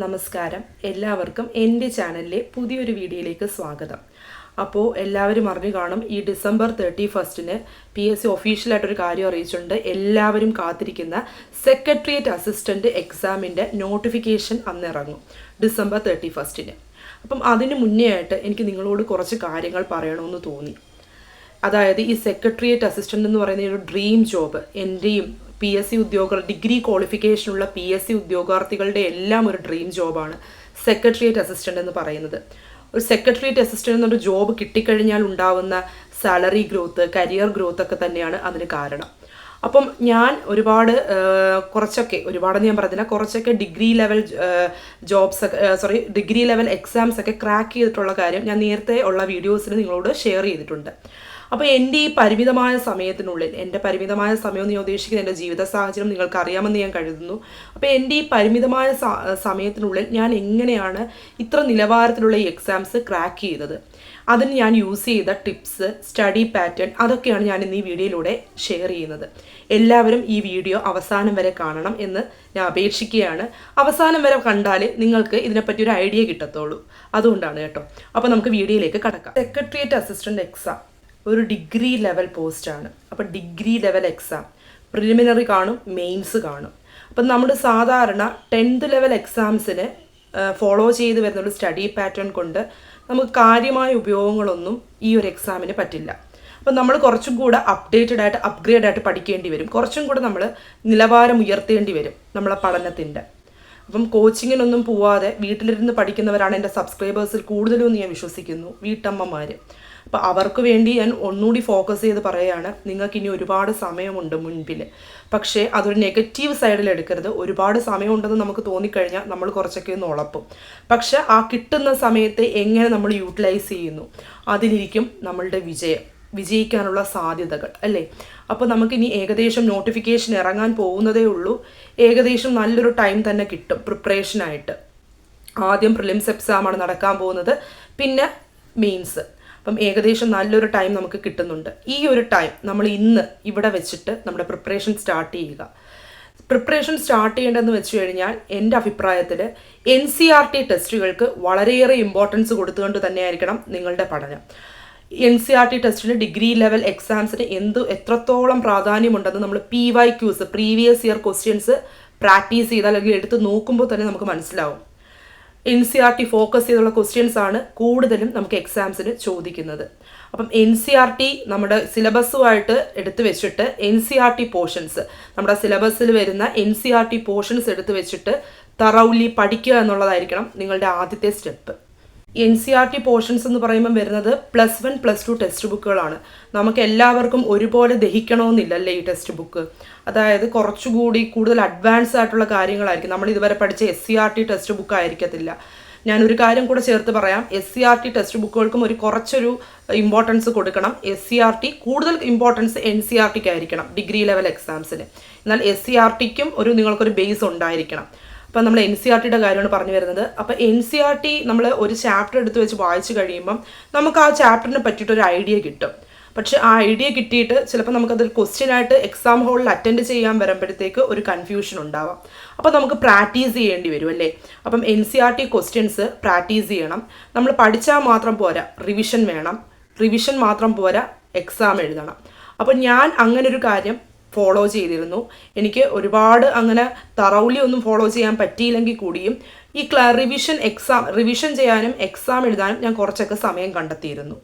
നമസ്കാരം. എല്ലാവർക്കും എന്റെ ചാനലിലെ പുതിയൊരു വീഡിയോയിലേക്ക് സ്വാഗതം. അപ്പോൾ എല്ലാവരും അറിഞ്ഞു കാണും ഈ ഡിസംബർ തേർട്ടി ഫസ്റ്റിന് പി എസ് സി ഒഫീഷ്യലായിട്ടൊരു കാര്യം അറിയിച്ചിട്ടുണ്ട്. എല്ലാവരും കാത്തിരിക്കുന്ന സെക്രട്ടേറിയറ്റ് അസിസ്റ്റന്റ് എക്സാമിന്റെ നോട്ടിഫിക്കേഷൻ അന്ന് ഇറങ്ങും ഡിസംബർ തേർട്ടി ഫസ്റ്റിന്. അപ്പം അതിന് മുന്നേ ആയിട്ട് എനിക്ക് നിങ്ങളോട് കുറച്ച് കാര്യങ്ങൾ പറയണമെന്ന് തോന്നി. അതായത് ഈ സെക്രട്ടേറിയറ്റ് അസിസ്റ്റന്റ് എന്ന് പറയുന്ന ഒരു ഡ്രീം ജോബ് എന്റെയും പി എസ് സി ഉദ്യോഗ ഡിഗ്രി ക്വാളിഫിക്കേഷനുള്ള പി എസ് സി ഉദ്യോഗാർത്ഥികളുടെ എല്ലാം ഒരു ഡ്രീം ജോബാണ് സെക്രട്ടേറിയറ്റ് അസിസ്റ്റന്റ് എന്ന് പറയുന്നത്. ഒരു സെക്രട്ടേറിയറ്റ് അസിസ്റ്റന്റ് എന്നൊരു ജോബ് കിട്ടിക്കഴിഞ്ഞാൽ ഉണ്ടാവുന്ന സാലറി ഗ്രോത്ത് കരിയർ ഗ്രോത്ത് ഒക്കെ തന്നെയാണ് അതിന് കാരണം. അപ്പം ഞാൻ ഒരുപാട് കുറച്ചൊക്കെ ഒരുപാടെന്ന് ഞാൻ പറഞ്ഞില്ല കുറച്ചൊക്കെ degree level jobs sorry degree level exams ഒക്കെ ക്രാക്ക് ചെയ്തിട്ടുള്ള കാര്യം ഞാൻ നേരത്തെ ഉള്ള വീഡിയോസിൽ നിങ്ങളോട് ഷെയർ ചെയ്തിട്ടുണ്ട്. അപ്പോൾ എന്റെ ഈ പരിമിതമായ സമയത്തിനുള്ളിൽ എന്റെ പരിമിതമായ സമയം എന്ന് ഞാൻ ഉദ്ദേശിക്കുന്നത് എന്റെ ജീവിത സാഹചര്യം നിങ്ങൾക്ക് അറിയാമെന്ന് ഞാൻ കരുതുന്നു. അപ്പോൾ എന്റെ ഈ പരിമിതമായ സമയത്തിനുള്ളിൽ ഞാൻ എങ്ങനെയാണ് ഇത്ര നിലവാരത്തിലുള്ള ഈ എക്സാംസ് ക്രാക്ക് ചെയ്തത്? അതിന് ഞാൻ യൂസ് ചെയ്ത ടിപ്സ് സ്റ്റഡി പാറ്റേൺ അതൊക്കെയാണ് ഞാൻ ഇന്ന് ഈ വീഡിയോയിലൂടെ ഷെയർ ചെയ്യുന്നത്. എല്ലാവരും ഈ വീഡിയോ അവസാനം വരെ കാണണം എന്ന് ഞാൻ അപേക്ഷിക്കുകയാണ്. അവസാനം വരെ കണ്ടാൽ നിങ്ങൾക്ക് ഇതിനെപ്പറ്റി ഒരു ഐഡിയ കിട്ടത്തുള്ളൂ. അതുകൊണ്ടാണ് കേട്ടോ. അപ്പോൾ നമുക്ക് വീഡിയോയിലേക്ക് കടക്കാം. സെക്രട്ടേറിയറ്റ് അസിസ്റ്റന്റ് എക്സാം ഒരു ഡിഗ്രി ലെവൽ പോസ്റ്റാണ് അപ്പോൾ ഡിഗ്രി ലെവൽ എക്സാം പ്രിലിമിനറി കാണും മെയിൻസ് കാണും. അപ്പം നമ്മൾ സാധാരണ ടെൻത്ത് ലെവൽ എക്സാംസിന് ഫോളോ ചെയ്ത് വരുന്ന ഒരു സ്റ്റഡി പാറ്റേൺ കൊണ്ട് നമുക്ക് കാര്യമായ ഉപയോഗങ്ങളൊന്നും ഈ ഒരു എക്സാമിന് പറ്റില്ല. അപ്പം നമ്മൾ കുറച്ചും കൂടെ അപ്ഡേറ്റഡ് ആയിട്ട് അപ്ഗ്രേഡ് ആയിട്ട് പഠിക്കേണ്ടി വരും. കുറച്ചും കൂടെ നമ്മൾ നിലവാരം ഉയർത്തേണ്ടി വരും നമ്മളെ പഠനത്തിന്റെ അപ്പം കോച്ചിങ്ങിനൊന്നും പോവാതെ വീട്ടിലിരുന്ന് പഠിക്കുന്നവരാണ് എന്റെ സബ്സ്ക്രൈബേഴ്സിൽ കൂടുതലും എന്ന് ഞാൻ വിശ്വസിക്കുന്നു വീട്ടമ്മമാർ. അപ്പോൾ അവർക്ക് വേണ്ടി ഞാൻ ഒന്നുകൂടി ഫോക്കസ് ചെയ്ത് പറയുകയാണ് നിങ്ങൾക്ക് ഇനി ഒരുപാട് സമയമുണ്ട് മുൻപിൽ. പക്ഷേ അതൊരു നെഗറ്റീവ് സൈഡിൽ എടുക്കരുത്. ഒരുപാട് സമയമുണ്ടെന്ന് നമുക്ക് തോന്നിക്കഴിഞ്ഞാൽ നമ്മൾ കുറച്ചൊക്കെ ഒന്ന് ഉളപ്പും. പക്ഷെ ആ കിട്ടുന്ന സമയത്തെ എങ്ങനെ നമ്മൾ യൂട്ടിലൈസ് ചെയ്യുന്നു? അതിലിരിക്കും നമ്മളുടെ വിജയം. വിജയിക്കാനുള്ള സാധ്യതകൾ അല്ലേ? അപ്പോൾ നമുക്കിനി ഏകദേശം നോട്ടിഫിക്കേഷൻ ഇറങ്ങാൻ പോകുന്നതേ ഉള്ളൂ. ഏകദേശം നല്ലൊരു ടൈം തന്നെ കിട്ടും പ്രിപ്പറേഷനായിട്ട് ആദ്യം പ്രിലിംസ് എക്സാമാണ് നടക്കാൻ പോകുന്നത്. പിന്നെ മെയിൻസ് അപ്പം ഏകദേശം നല്ലൊരു ടൈം നമുക്ക് കിട്ടുന്നുണ്ട്. ഈ ഒരു ടൈം നമ്മൾ ഇന്ന് ഇവിടെ വെച്ചിട്ട് നമ്മുടെ പ്രിപ്പറേഷൻ സ്റ്റാർട്ട് ചെയ്യുക. പ്രിപ്പറേഷൻ സ്റ്റാർട്ട് ചെയ്യേണ്ടതെന്ന് വെച്ച് കഴിഞ്ഞാൽ എന്റെ അഭിപ്രായത്തിൽ എൻ സി ആർ ടി ടെസ്റ്റുകൾക്ക് വളരെയേറെ ഇമ്പോർട്ടൻസ് കൊടുത്തുകൊണ്ട് തന്നെയായിരിക്കണം നിങ്ങളുടെ പഠനം. എൻ സി ആർ ടി ടെസ്റ്റിന് ഡിഗ്രി ലെവൽ എക്സാംസിന് എന്ത് എത്രത്തോളം പ്രാധാന്യമുണ്ടെന്ന് നമ്മൾ P Y Qs previous year questions practice ചെയ്താൽ അല്ലെങ്കിൽ എടുത്ത് നോക്കുമ്പോൾ തന്നെ നമുക്ക് മനസ്സിലാവും. N C R T focus ചെയ്തുള്ള ക്വസ്റ്റ്യൻസ് ആണ് കൂടുതലും നമുക്ക് എക്സാംസിന് ചോദിക്കുന്നത്. അപ്പം എൻ സി ആർ ടി നമ്മുടെ സിലബസുമായിട്ട് എടുത്തു വെച്ചിട്ട് N C R T portions നമ്മുടെ സിലബസിൽ വരുന്ന N C R T portions എടുത്തു വെച്ചിട്ട് തറൗലി പഠിക്കുക എന്നുള്ളതായിരിക്കണം നിങ്ങളുടെ ആദ്യത്തെ step N C R T portions എന്ന് പറയുമ്പോൾ വരുന്നത് plus one plus two text ബുക്കുകളാണ് നമുക്ക് എല്ലാവർക്കും ഒരുപോലെ ദഹിക്കണമെന്നില്ലല്ലേ ഈ ടെക്സ്റ്റ് ബുക്ക് അതായത് കുറച്ചുകൂടി കൂടുതൽ അഡ്വാൻസ് ആയിട്ടുള്ള കാര്യങ്ങളായിരിക്കും. നമ്മൾ ഇതുവരെ പഠിച്ച S C R T text book ആയിരിക്കത്തില്ല. ഞാൻ ഒരു കാര്യം കൂടെ ചേർത്ത് പറയാം. S C R T text ബുക്കുകൾക്കും ഒരു കുറച്ചൊരു ഇമ്പോർട്ടൻസ് കൊടുക്കണം. എസ് സി ആർ ടി കൂടുതൽ ഇമ്പോർട്ടൻസ് എൻ സി ആർ ടിക്ക് ആയിരിക്കണം ഡിഗ്രി ലെവൽ എക്സാംസിന് എന്നാൽ എസ് സി ആർ ടിക്കും ഒരു നിങ്ങൾക്കൊരു ബേസ് ഉണ്ടായിരിക്കണം. അപ്പം നമ്മൾ എൻ സി ആർ ടിയുടെ കാര്യമാണ് പറഞ്ഞു വരുന്നത്. അപ്പോൾ എൻ സി ആർ ടി നമ്മൾ ഒരു ചാപ്റ്റർ എടുത്ത് വെച്ച് വായിച്ചു കഴിയുമ്പം നമുക്ക് ആ ചാപ്റ്ററിനെ പറ്റിയിട്ട് ഒരു ഐഡിയ കിട്ടും. പക്ഷെ ആ ഐഡിയ കിട്ടിയിട്ട് ചിലപ്പോൾ നമുക്കതൊരു ക്വസ്റ്റ്യൻ ആയിട്ട് എക്സാം ഹോളിൽ അറ്റൻഡ് ചെയ്യാൻ വരുമ്പോഴത്തേക്ക് ഒരു കൺഫ്യൂഷൻ ഉണ്ടാവാം. അപ്പോൾ നമുക്ക് പ്രാക്ടീസ് ചെയ്യേണ്ടി വരും അല്ലേ? അപ്പം N C R T questions practice ചെയ്യണം. നമ്മൾ പഠിച്ചാൽ മാത്രം പോരാ റിവിഷൻ വേണം. റിവിഷൻ മാത്രം പോരാ എക്സാം എഴുതണം. അപ്പോൾ ഞാൻ അങ്ങനെ ഒരു കാര്യം ഫോളോ ചെയ്തിരുന്നു. എനിക്ക് ഒരുപാട് അങ്ങനെ തറൗലി ഒന്നും ഫോളോ ചെയ്യാൻ പറ്റിയില്ലെങ്കിൽ കൂടിയും ഈ ക്ലാ റിവിഷൻ എക്സാം റിവിഷൻ ചെയ്യാനും എക്സാം എഴുതാനും ഞാൻ കുറച്ചൊക്കെ സമയം കണ്ടെത്തിയിരുന്നു.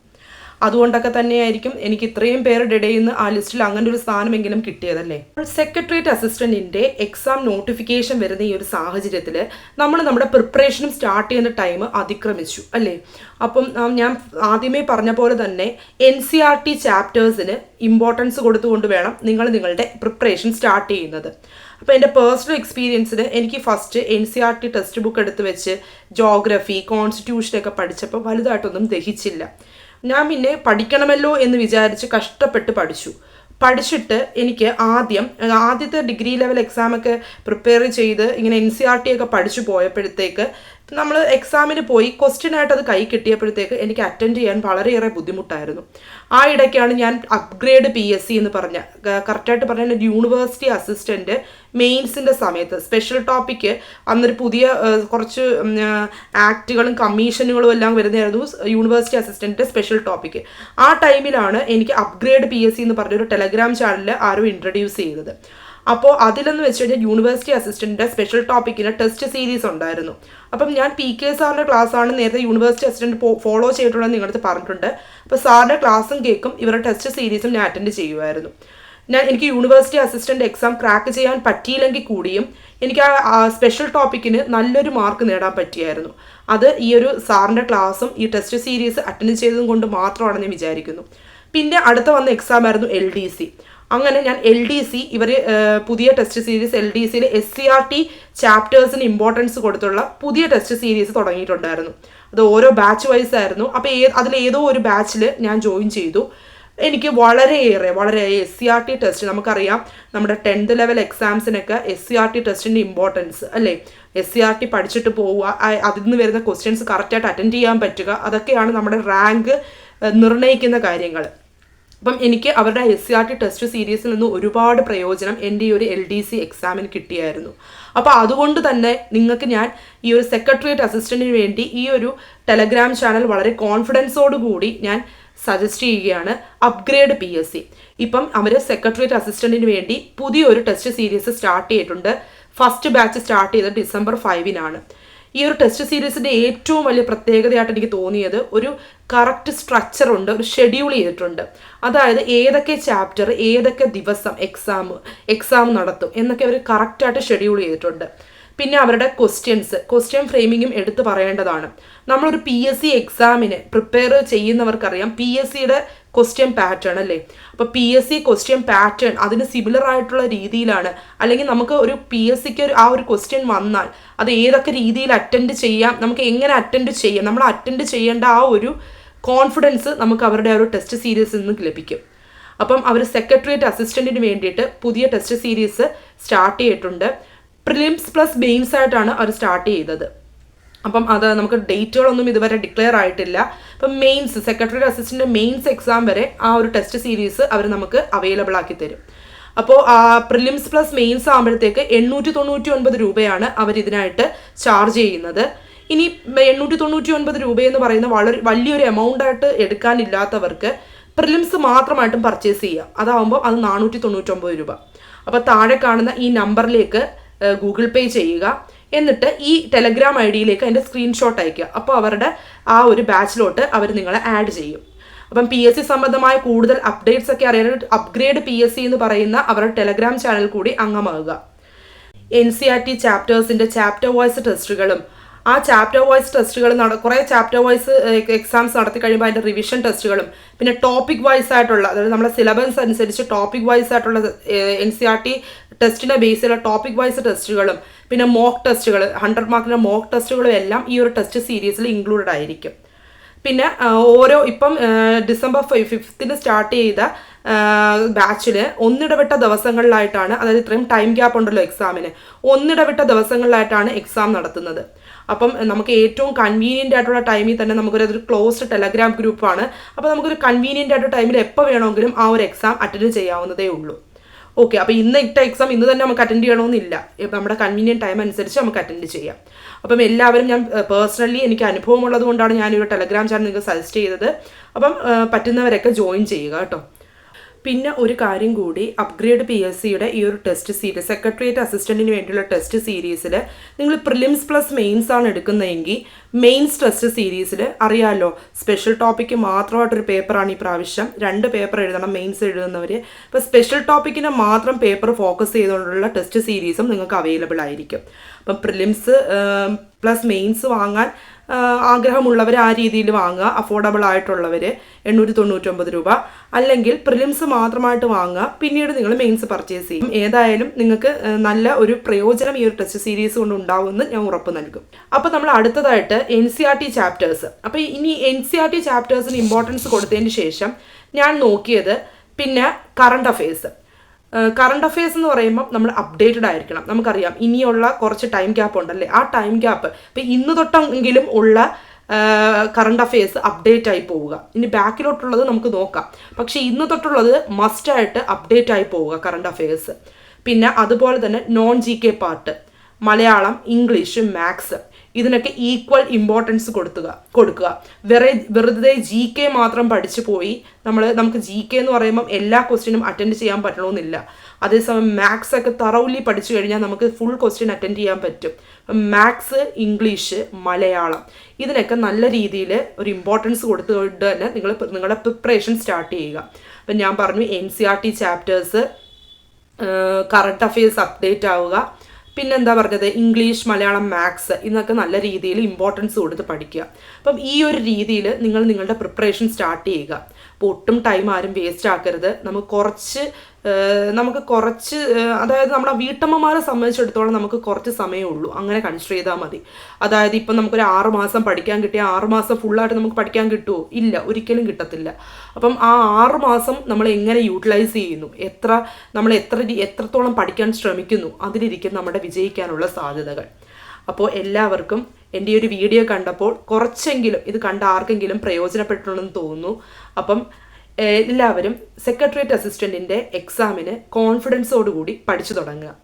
അതുകൊണ്ടൊക്കെ തന്നെയായിരിക്കും എനിക്ക് ഇത്രയും പേരുടെ ഇടയിൽ നിന്ന് ആ ലിസ്റ്റിൽ അങ്ങനെ ഒരു സ്ഥാനമെങ്കിലും കിട്ടിയതല്ലേ? സെക്രട്ടേറിയറ്റ് അസിസ്റ്റന്റിന്റെ എക്സാം നോട്ടിഫിക്കേഷൻ വരുന്ന ഈ ഒരു സാഹചര്യത്തിൽ നമ്മൾ നമ്മുടെ പ്രിപ്പറേഷനും സ്റ്റാർട്ട് ചെയ്യുന്ന ടൈം അതിക്രമിച്ചു അല്ലേ? അപ്പം ഞാൻ ആദ്യമേ പറഞ്ഞ പോലെ തന്നെ എൻ സി ആർ ടി ചാപ്റ്റേഴ്സിന് ഇമ്പോർട്ടൻസ് കൊടുത്തുകൊണ്ട് വേണം നിങ്ങൾ നിങ്ങളുടെ പ്രിപ്പറേഷൻ സ്റ്റാർട്ട് ചെയ്യുന്നത്. അപ്പോൾ എന്റെ പേഴ്സണൽ എക്സ്പീരിയൻസിൽ എനിക്ക് first N C R T text book എടുത്ത് വെച്ച് ജോഗ്രഫി കോൺസ്റ്റിറ്റ്യൂഷനൊക്കെ പഠിച്ചപ്പോൾ വലുതായിട്ടൊന്നും ദഹിച്ചില്ല. ഞാൻ പിന്നെ പഠിക്കണമല്ലോ എന്ന് വിചാരിച്ച് കഷ്ടപ്പെട്ട് പഠിച്ചു. പഠിച്ചിട്ട് എനിക്ക് ആദ്യം ആദ്യത്തെ ഡിഗ്രി ലെവൽ എക്സാമൊക്കെ പ്രിപ്പയർ ചെയ്ത് ഇങ്ങനെ എൻ സി ആർ ടി ഒക്കെ പഠിച്ചു പോയപ്പോഴത്തേക്ക് നമ്മൾ എക്സാമിന് പോയി ക്വസ്റ്റ്യൻ ആയിട്ട് അത് കൈ കിട്ടിയപ്പോഴത്തേക്ക് എനിക്ക് അറ്റൻഡ് ചെയ്യാൻ വളരെയേറെ ബുദ്ധിമുട്ടായിരുന്നു. ആ ഇടയ്ക്കാണ് ഞാൻ അപ്ഗ്രേഡ് പി എസ് സി എന്ന് പറഞ്ഞ കറക്റ്റായിട്ട് പറഞ്ഞ യൂണിവേഴ്സിറ്റി അസിസ്റ്റന്റ് മെയിൻസിന്റെ സമയത്ത് സ്പെഷ്യൽ ടോപ്പിക്ക് അന്നൊരു പുതിയ കുറച്ച് ആക്റ്റുകളും കമ്മീഷനുകളും എല്ലാം വരുന്നതായിരുന്നു യൂണിവേഴ്സിറ്റി അസിസ്റ്റന്റിന്റെ സ്പെഷ്യൽ ടോപ്പിക്ക് ആ ടൈമിലാണ് എനിക്ക് അപ്ഗ്രേഡ് പി എസ് സി എന്ന് പറഞ്ഞൊരു ടെലഗ്രാം ചാനലിൽ ആരും ഇൻട്രൊഡ്യൂസ് ചെയ്തത്. അപ്പോൾ അതിലെന്ന് വെച്ച് കഴിഞ്ഞാൽ യൂണിവേഴ്സിറ്റി അസിസ്റ്റന്റിന്റെ സ്പെഷ്യൽ ടോപ്പിക്കിന് ടെസ്റ്റ് സീരീസ് ഉണ്ടായിരുന്നു. അപ്പം ഞാൻ പി കെ സാറിന്റെ ക്ലാസ്സാണ് നേരത്തെ യൂണിവേഴ്സിറ്റി അസിസ്റ്റന്റ് ഫോളോ ചെയ്തിട്ടുള്ളത് നിങ്ങളടുത്ത് പറഞ്ഞിട്ടുണ്ട്. അപ്പോൾ സാറിന്റെ ക്ലാസ്സും കേൾക്കും ഇവരുടെ ടെസ്റ്റ് സീരീസും ഞാൻ അറ്റൻഡ് ചെയ്യുമായിരുന്നു. ഞാൻ എനിക്ക് യൂണിവേഴ്സിറ്റി അസിസ്റ്റന്റ് എക്സാം ക്രാക്ക് ചെയ്യാൻ പറ്റിയില്ലെങ്കിൽ കൂടിയും എനിക്ക് ആ സ്പെഷ്യൽ ടോപ്പിക്കിന് നല്ലൊരു മാർക്ക് നേടാൻ പറ്റിയായിരുന്നു. അത് ഈ ഒരു സാറിന്റെ ക്ലാസ്സും ഈ ടെസ്റ്റ് സീരീസ് അറ്റൻഡ് ചെയ്തതും കൊണ്ട് മാത്രമാണെന്ന് ഞാൻ വിചാരിക്കുന്നു. പിന്നെ അടുത്ത വന്ന എക്സാം ആയിരുന്നു എൽ ഡി സി അങ്ങനെ ഞാൻ എൽ ഡി സി ഇവർ പുതിയ ടെസ്റ്റ് സീരീസ് എൽ ഡി സിയിൽ എസ് സി ആർ ടി ചാപ്റ്റേഴ്സിന് ഇമ്പോർട്ടൻസ് കൊടുത്തുള്ള പുതിയ ടെസ്റ്റ് സീരീസ് തുടങ്ങിയിട്ടുണ്ടായിരുന്നു. അത് ഓരോ ബാച്ച് വൈസ് ആയിരുന്നു. അപ്പോൾ ഏ അതിൽ ഏതോ ഒരു ബാച്ചിൽ ഞാൻ ജോയിൻ ചെയ്തു. എനിക്ക് വളരെയേറെ വളരെ S C R T test നമുക്കറിയാം. നമ്മുടെ ടെൻത്ത് ലെവൽ എക്സാംസിനൊക്കെ എസ് സി ആർ ടി ടെസ്റ്റിന്റെ ഇമ്പോർട്ടൻസ് അല്ലേ? എസ് സി ആർ ടി പഠിച്ചിട്ട് പോവുക അതിൽ നിന്ന് വരുന്ന ക്വസ്റ്റ്യൻസ് കറക്റ്റായിട്ട് അറ്റൻഡ് ചെയ്യാൻ പറ്റുക അതൊക്കെയാണ് നമ്മുടെ റാങ്ക് നിർണയിക്കുന്ന കാര്യങ്ങൾ. അപ്പം എനിക്ക് അവരുടെ S C R T test സീരീസിൽ നിന്ന് ഒരുപാട് പ്രയോജനം എന്റെ ഈ ഒരു എൽ ഡി സി എക്സാമിന് കിട്ടിയായിരുന്നു. അപ്പോൾ അതുകൊണ്ട് തന്നെ നിങ്ങൾക്ക് ഞാൻ ഈ ഒരു സെക്രട്ടേറിയറ്റ് അസിസ്റ്റന്റിന് വേണ്ടി ഈ ഒരു ടെലഗ്രാം ചാനൽ വളരെ കോൺഫിഡൻസോട് കൂടി ഞാൻ സജസ്റ്റ് ചെയ്യുകയാണ്. അപ്ഗ്രേഡ് പി എസ് സി ഇപ്പം അവർ സെക്രട്ടേറിയറ്റ് അസിസ്റ്റന്റിന് വേണ്ടി പുതിയൊരു ടെസ്റ്റ് സീരീസ് സ്റ്റാർട്ട് ചെയ്തിട്ടുണ്ട്. ഫസ്റ്റ് ബാച്ച് സ്റ്റാർട്ട് ചെയ്തത് ഡിസംബർ ഫൈവിനാണ് ഈ ഒരു ടെസ്റ്റ് സീരീസിന്റെ ഏറ്റവും വലിയ പ്രത്യേകതയായിട്ട് എനിക്ക് തോന്നിയത് ഒരു കറക്റ്റ് സ്ട്രക്ചർ ഉണ്ട് ഒരു ഷെഡ്യൂൾ ചെയ്തിട്ടുണ്ട്. അതായത് ഏതൊക്കെ ചാപ്റ്റർ ഏതൊക്കെ ദിവസം എക്സാം എക്സാം നടത്തും എന്നൊക്കെ അവർ കറക്റ്റായിട്ട് ഷെഡ്യൂൾ ചെയ്തിട്ടുണ്ട്. പിന്നെ അവരുടെ ക്വസ്റ്റ്യൻസ് ക്വസ്റ്റ്യൻ ഫ്രെയിമിങ്ങും എടുത്തു പറയേണ്ടതാണ്. നമ്മളൊരു പി എസ് സി എക്സാമിന് പ്രിപ്പയർ ചെയ്യുന്നവർക്കറിയാം പി എസ് സിയുടെ ക്വസ്റ്റ്യൻ പാറ്റേൺ അല്ലേ? അപ്പോൾ P S C question pattern അതിന് സിമിലർ ആയിട്ടുള്ള രീതിയിലാണ്. അല്ലെങ്കിൽ നമുക്ക് ഒരു പി എസ് സിക്ക് ഒരു ആ ഒരു ക്വസ്റ്റ്യൻ വന്നാൽ അത് ഏതൊക്കെ രീതിയിൽ അറ്റൻഡ് ചെയ്യാം നമുക്ക് എങ്ങനെ അറ്റൻഡ് ചെയ്യാം നമ്മൾ അറ്റൻഡ് ചെയ്യേണ്ട ആ ഒരു കോൺഫിഡൻസ് നമുക്ക് അവരുടെ ആ ഒരു ടെസ്റ്റ് സീരീസിൽ നിന്ന് ലഭിക്കും. അപ്പം അവർ സെക്രട്ടേറിയറ്റ് അസിസ്റ്റന്റിന് വേണ്ടിയിട്ട് പുതിയ ടെസ്റ്റ് സീരീസ് സ്റ്റാർട്ട് ചെയ്തിട്ടുണ്ട്. പ്രിലിംസ് പ്ലസ് മെയിൻസ് ആയിട്ടാണ് അവർ സ്റ്റാർട്ട് ചെയ്തത്. അപ്പം അത് നമുക്ക് ഡേറ്റുകളൊന്നും ഇതുവരെ ഡിക്ലെയർ ആയിട്ടില്ല. അപ്പം mains secretary assistant mains exam വരെ ആ ഒരു ടെസ്റ്റ് സീരീസ് അവർ നമുക്ക് അവൈലബിൾ ആക്കി തരും. അപ്പോൾ പ്രിലിംസ് പ്ലസ് മെയിൻസ് ആകുമ്പോഴത്തേക്ക് എണ്ണൂറ്റി തൊണ്ണൂറ്റി ഒൻപത് രൂപയാണ് അവർ ഇതിനായിട്ട് ചാർജ് ചെയ്യുന്നത്. ഇനി എണ്ണൂറ്റി തൊണ്ണൂറ്റി ഒൻപത് രൂപയെന്ന് പറയുന്ന വളരെ വലിയൊരു എമൗണ്ട് ആയിട്ട് എടുക്കാനില്ലാത്തവർക്ക് പ്രിലിംസ് മാത്രമായിട്ടും പർച്ചേസ് ചെയ്യാം. അതാവുമ്പോൾ അത് നാനൂറ്റി തൊണ്ണൂറ്റൊമ്പത് രൂപ. അപ്പോൾ താഴെ കാണുന്ന ഈ നമ്പറിലേക്ക് ഗൂഗിൾ പേ ചെയ്യുക. എന്നിട്ട് ഈ ടെലഗ്രാം ഐ ഡിയിലേക്ക് അതിന്റെ സ്ക്രീൻഷോട്ട് അയക്കുക അപ്പോൾ അവരുടെ ആ ഒരു ബാച്ചിലോട്ട് അവർ നിങ്ങളെ ആഡ് ചെയ്യും. അപ്പം പി എസ് സി സംബന്ധമായ കൂടുതൽ അപ്ഡേറ്റ്സ് ഒക്കെ അറിയാൻ അപ്ഗ്രേഡ് പി എസ് സി എന്ന് പറയുന്ന അവരുടെ ടെലഗ്രാം ചാനൽ കൂടി അംഗമാകുക. എൻ സി ആർ ടി ചാപ്റ്റേഴ്സിന്റെ ചാപ്റ്റർ വൈസ് ടെസ്റ്റുകളും ആ ചാപ്റ്റർ വൈസ് ടെസ്റ്റുകൾ നട കുറേ ചാപ്റ്റർ വൈസ് എക്സാംസ് നടത്തി കഴിയുമ്പോൾ അതിന്റെ റിവിഷൻ ടെസ്റ്റുകളും പിന്നെ ടോപ്പിക് വൈസ് ആയിട്ടുള്ള അതായത് നമ്മുടെ സിലബസ് അനുസരിച്ച് ടോപ്പിക് വൈസ് ആയിട്ടുള്ള എൻ സി ആർ ടി ടെസ്റ്റിന്റെ ബേസ് ചെയ്തുള്ള ടോപ്പിക് വൈസ് ടെസ്റ്റുകളും പിന്നെ മോക്ക് ടെസ്റ്റുകൾ ഹൺഡ്രഡ് മാർക്കിന്റെ മോക്ക് ടെസ്റ്റുകളും എല്ലാം ഈ ഒരു ടെസ്റ്റ് സീരീസിൽ ഇൻക്ലൂഡഡ് ആയിരിക്കും. പിന്നെ ഓരോ ഇപ്പം ഡിസംബർ ഡിസംബർ ഫിഫ്ത്തിന് സ്റ്റാർട്ട് ചെയ്ത ബാച്ചിൽ ഒന്നിടവിട്ട ദിവസങ്ങളിലായിട്ടാണ് അതായത് ഇത്രയും ടൈം ഗ്യാപ്പ് ഉണ്ടല്ലോ എക്സാമിന് ഒന്നിടവിട്ട ദിവസങ്ങളിലായിട്ടാണ് എക്സാം നടത്തുന്നത്. അപ്പം നമുക്ക് ഏറ്റവും കൺവീനിയന്റ് ആയിട്ടുള്ള ടൈമിൽ തന്നെ നമുക്കൊരു അതൊരു ക്ലോസ്ഡ് ടെലഗ്രാം ഗ്രൂപ്പാണ് അപ്പോൾ നമുക്കൊരു കൺവീനിയന്റ് ആയിട്ടുള്ള ടൈമിൽ എപ്പോൾ വേണമെങ്കിലും ആ ഒരു എക്സാം അറ്റൻഡ് ചെയ്യാവുന്നതേ ഉള്ളൂ. ഓക്കെ അപ്പോൾ ഇന്ന് ഇട്ട എക്സാം ഇന്ന് തന്നെ നമുക്ക് അറ്റൻഡ് ചെയ്യണമെന്നില്ല നമ്മുടെ കൺവീനിയന്റ് ടൈം അനുസരിച്ച് നമുക്ക് അറ്റൻഡ് ചെയ്യാം. അപ്പം എല്ലാവരും ഞാൻ പേഴ്സണലി എനിക്ക് അനുഭവമുള്ളത് കൊണ്ടാണ് ഞാൻ ഒരു ടെലഗ്രാം ചാനൽ നിങ്ങൾക്ക് സജസ്റ്റ് ചെയ്തത്. അപ്പം പറ്റുന്നവരൊക്കെ ജോയിൻ ചെയ്യുക കേട്ടോ. പിന്നെ ഒരു കാര്യം കൂടി അപ്ഗ്രേഡ് പി എസ് സിയുടെ ഈ ഒരു ടെസ്റ്റ് സീരീസ് സെക്രട്ടേറിയറ്റ് അസിസ്റ്റന്റിന് വേണ്ടിയുള്ള ടെസ്റ്റ് സീരീസിൽ നിങ്ങൾ പ്രിലിംസ് പ്ലസ് മെയിൻസ് ആണ് എടുക്കുന്നതെങ്കിൽ മെയിൻസ് ടെസ്റ്റ് സീരീസിൽ അറിയാമല്ലോ സ്പെഷ്യൽ ടോപ്പിക്ക് മാത്രമായിട്ടൊരു പേപ്പറാണ് ഈ പ്രാവശ്യം. രണ്ട് പേപ്പർ എഴുതണം മെയിൻസ് എഴുതുന്നവർ അപ്പോൾ സ്പെഷ്യൽ ടോപ്പിക്കിനെ മാത്രം പേപ്പർ ഫോക്കസ് ചെയ്തുകൊണ്ടുള്ള ടെസ്റ്റ് സീരീസും നിങ്ങൾക്ക് അവൈലബിൾ ആയിരിക്കും. അപ്പം പ്രിലിംസ് പ്ലസ് മെയിൻസ് വാങ്ങാൻ ആഗ്രഹമുള്ളവർ ആ രീതിയിൽ വാങ്ങുക. അഫോർഡബിൾ ആയിട്ടുള്ളവർ എണ്ണൂറ്റി തൊണ്ണൂറ്റൊമ്പത് രൂപ. അല്ലെങ്കിൽ പ്രിലിംസ് മാത്രമായിട്ട് വാങ്ങുക. പിന്നീട് നിങ്ങൾ മെയിൻസ് പർച്ചേസ് ചെയ്യും. ഏതായാലും നിങ്ങൾക്ക് നല്ല ഒരു പ്രയോജനം ഈ ഒരു ടെസ്റ്റ് സീരീസ് കൊണ്ട് ഉണ്ടാവുമെന്ന് ഞാൻ ഉറപ്പ് നൽകും. അപ്പോൾ നമ്മൾ അടുത്തതായിട്ട് N C R T chapters അപ്പോൾ ഇനി എൻ സി ആർ ടി ചാപ്റ്റേഴ്സിന് ഇമ്പോർട്ടൻസ് കൊടുത്തതിന് ശേഷം ഞാൻ നോക്കിയത് പിന്നെ കറണ്ട് അഫയേഴ്സ് കറണ്ട് അഫയേഴ്സ് എന്ന് പറയുമ്പോൾ നമ്മൾ അപ്ഡേറ്റഡ് ആയിരിക്കണം. നമുക്കറിയാം ഇനിയുള്ള കുറച്ച് ടൈം ഗ്യാപ്പ് ഉണ്ടല്ലേ? ആ ടൈം ഗ്യാപ്പ് ഇപ്പം ഇന്ന് തൊട്ടെങ്കിലും ഉള്ള കറണ്ട് അഫയേഴ്സ് അപ്ഡേറ്റ് ആയി പോവുക. ഇനി ബാക്കിലോട്ടുള്ളത് നമുക്ക് നോക്കാം. പക്ഷേ ഇന്ന് തൊട്ടുള്ളത് മസ്റ്റായിട്ട് അപ്ഡേറ്റ് ആയി പോവുക കറണ്ട് അഫയേഴ്സ് പിന്നെ അതുപോലെ തന്നെ non G K part Malayalam English maths ഇതിനൊക്കെ ഈക്വൽ ഇമ്പോർട്ടൻസ് കൊടുത്തുക കൊടുക്കുക. വെറേ വെറുതെ ജി കെ മാത്രം പഠിച്ചു പോയി നമ്മൾ നമുക്ക് ജി കെ എന്ന് പറയുമ്പം എല്ലാ ക്വസ്റ്റ്യനും അറ്റൻഡ് ചെയ്യാൻ പറ്റണമെന്നില്ല അതേസമയം മാത്സ് ഒക്കെ തറൗലി പഠിച്ചു കഴിഞ്ഞാൽ നമുക്ക് ഫുൾ ക്വസ്റ്റ്യൻ അറ്റൻഡ് ചെയ്യാൻ പറ്റും. മാത്സ് ഇംഗ്ലീഷ് മലയാളം ഇതിനൊക്കെ നല്ല രീതിയിൽ ഒരു ഇമ്പോർട്ടൻസ് കൊടുത്തുകൊണ്ട് തന്നെ നിങ്ങൾ നിങ്ങളുടെ പ്രിപ്പറേഷൻ സ്റ്റാർട്ട് ചെയ്യുക. അപ്പം ഞാൻ പറഞ്ഞു N C R T chapters current affairs update ആവുക. പിന്നെന്താ പറഞ്ഞത്? ഇംഗ്ലീഷ് മലയാളം മാത്സ് ഇന്നൊക്കെ നല്ല രീതിയിൽ ഇമ്പോർട്ടൻസ് കൊടുത്ത് പഠിക്കുക. അപ്പം ഈ ഒരു രീതിയിൽ നിങ്ങൾ നിങ്ങളുടെ പ്രിപ്പറേഷൻ സ്റ്റാർട്ട് ചെയ്യുക. അപ്പോൾ ഒട്ടും ടൈം ആരും വേസ്റ്റ് ആക്കരുത്. നമുക്ക് കുറച്ച് നമുക്ക് കുറച്ച് അതായത് നമ്മുടെ വീട്ടമ്മമാരെ സംബന്ധിച്ചിടത്തോളം നമുക്ക് കുറച്ച് സമയമേ ഉള്ളൂ. അങ്ങനെ കൺസിഡർ ചെയ്താൽ മതി. അതായത് ഇപ്പം നമുക്കൊരു ആറ് മാസം പഠിക്കാൻ കിട്ടിയ ആറ് മാസം ഫുള്ളായിട്ട് നമുക്ക് പഠിക്കാൻ കിട്ടുമോ ഇല്ല. ഒരിക്കലും കിട്ടത്തില്ല. അപ്പം ആ ആറ് മാസം നമ്മൾ എങ്ങനെ യൂട്ടിലൈസ് ചെയ്യുന്നു? എത്ര നമ്മൾ എത്ര എത്രത്തോളം പഠിക്കാൻ ശ്രമിക്കുന്നു? അതിലിരിക്കും നമ്മുടെ വിജയിക്കാനുള്ള സാധ്യതകൾ. അപ്പോൾ എല്ലാവർക്കും എന്റെ ഒരു വീഡിയോ കണ്ടപ്പോൾ കുറച്ചെങ്കിലും ഇത് കണ്ട ആർക്കെങ്കിലും പ്രയോജനപ്പെട്ടുണ്ടെന്ന് തോന്നുന്നു. അപ്പം എല്ലാവരും സെക്രട്ടേറിയറ്റ് അസിസ്റ്റന്റിന്റെ എക്സാമിന് കോൺഫിഡൻസോടുകൂടി പഠിച്ചു തുടങ്ങുക.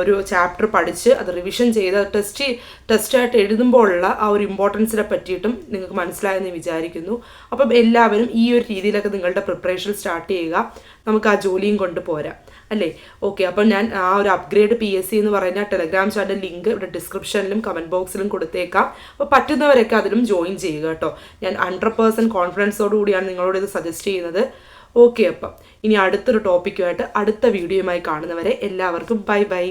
ഒരു ചാപ്റ്റർ പഠിച്ച് അത് റിവിഷൻ ചെയ്ത് ടെസ്റ്റ് ടെസ്റ്റായിട്ട് എഴുതുമ്പോഴുള്ള ആ ഒരു ഇമ്പോർട്ടൻസിനെ പറ്റിയിട്ടും നിങ്ങൾക്ക് മനസ്സിലായെന്ന് വിചാരിക്കുന്നു. അപ്പം എല്ലാവരും ഈ ഒരു രീതിയിലൊക്കെ നിങ്ങളുടെ പ്രിപ്പറേഷൻ സ്റ്റാർട്ട് ചെയ്യുക. നമുക്ക് ആ ജോലിയും കൊണ്ട് പോരാം. അല്ലേ? ഓക്കെ അപ്പം ഞാൻ ആ ഒരു അപ്ഗ്രേഡ് പി എസ് സി എന്ന് പറയുന്ന ടെലഗ്രാം ചാനൽ ലിങ്ക് ഇവിടെ ഡിസ്ക്രിപ്ഷനിലും കമന്റ് ബോക്സിലും കൊടുത്തേക്കാം. അപ്പോൾ പറ്റുന്നവരൊക്കെ അതിലും ജോയിൻ ചെയ്യുക കേട്ടോ. ഞാൻ ഹൺഡ്രഡ് പേഴ്സന്റ് കോൺഫിഡൻസോടു കൂടിയാണ് നിങ്ങളോട് ഇത് സജസ്റ്റ് ചെയ്യുന്നത്. ഓക്കെ അപ്പം ഇനി അടുത്തൊരു ടോപ്പിക്കുമായിട്ട് അടുത്ത വീഡിയോയുമായി കാണുന്നവരെ എല്ലാവർക്കും ബൈ ബൈ